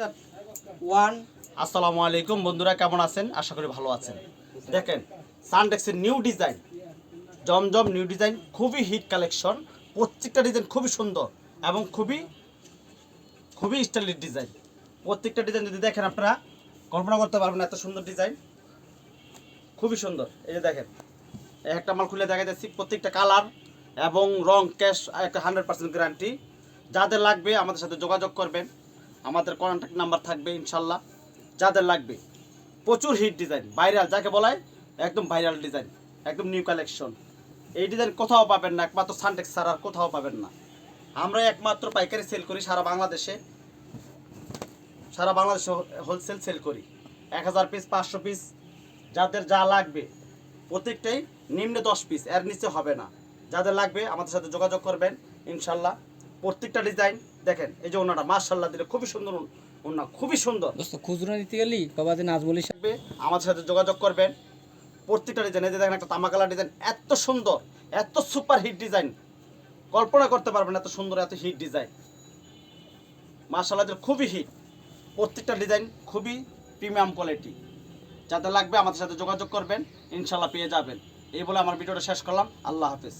One আসসালামু আলাইকুম বন্ধুরা, কেমন আছেন? আশা করি ভালো আছেন। দেখেন সানডেক্সের নিউ ডিজাইন জমজম নিউ ডিজাইন খুবই হিট কালেকশন প্রত্যেকটা ডিজাইন খুবই সুন্দর এবং খুবই খুবই স্টাইলিশ ডিজাইন প্রত্যেকটা ডিজাইন যদি দেখেন আপনারা, কল্পনা করতে পারবেন এত সুন্দর ডিজাইন খুবই সুন্দর। এই যে দেখেন একটা মাল খুলে দেখা যাচ্ছে প্রত্যেকটা কালার এবং রং ক্যাশ একটা হান্ড্রেড পার্সেন্ট গ্যারান্টি যাদের লাগবে আমাদের সাথে যোগাযোগ করবেন। আমাদের কন্ট্যাক্ট নাম্বার থাকবে ইনশাল্লাহ। যাদের লাগবে। প্রচুর হিট ডিজাইন ভাইরাল যাকে বলায়, একদম ভাইরাল ডিজাইন একদম নিউ কালেকশন এই ডিজাইন কোথাও পাবেন না, একমাত্র সানটেক্স ছাড়া কোথাও পাবেন না। আমরা একমাত্র পাইকারি সেল করি সারা বাংলাদেশে। সারা বাংলাদেশে হোলসেল সেল করি। এক হাজার পিস পাঁচশো পিস যাদের যা লাগবে। প্রত্যেকটাই নিম্নে দশ পিস এর নিচে হবে না। যাদের লাগবে, আমাদের সাথে যোগাযোগ করবেন, ইনশাল্লাহ। প্রত্যেকটা ডিজাইন দেখেন এই যে ওনাটা মার্শাল্লাহ দিলে খুবই সুন্দর ওনা খুবই সুন্দর। দোস্ত খুচরো নিতে গেলি কবা যে সাহেব থাকবে আমাদের সাথে যোগাযোগ করবেন। প্রত্যেকটা ডিজাইন এই যে দেখেন একটা তামা কালার ডিজাইন এত সুন্দর এত সুপার হিট ডিজাইন কল্পনা করতে পারবেন এত সুন্দর এত হিট ডিজাইন মার্শাল্লাহ খুবই হিট প্রত্যেকটা ডিজাইন খুবই প্রিমিয়াম কোয়ালিটি যাদের লাগবে আমাদের সাথে যোগাযোগ করবেন ইনশাল্লাহ পেয়ে যাবেন। এই বলে আমার ভিডিওটা শেষ করলাম। আল্লাহ হাফিজ।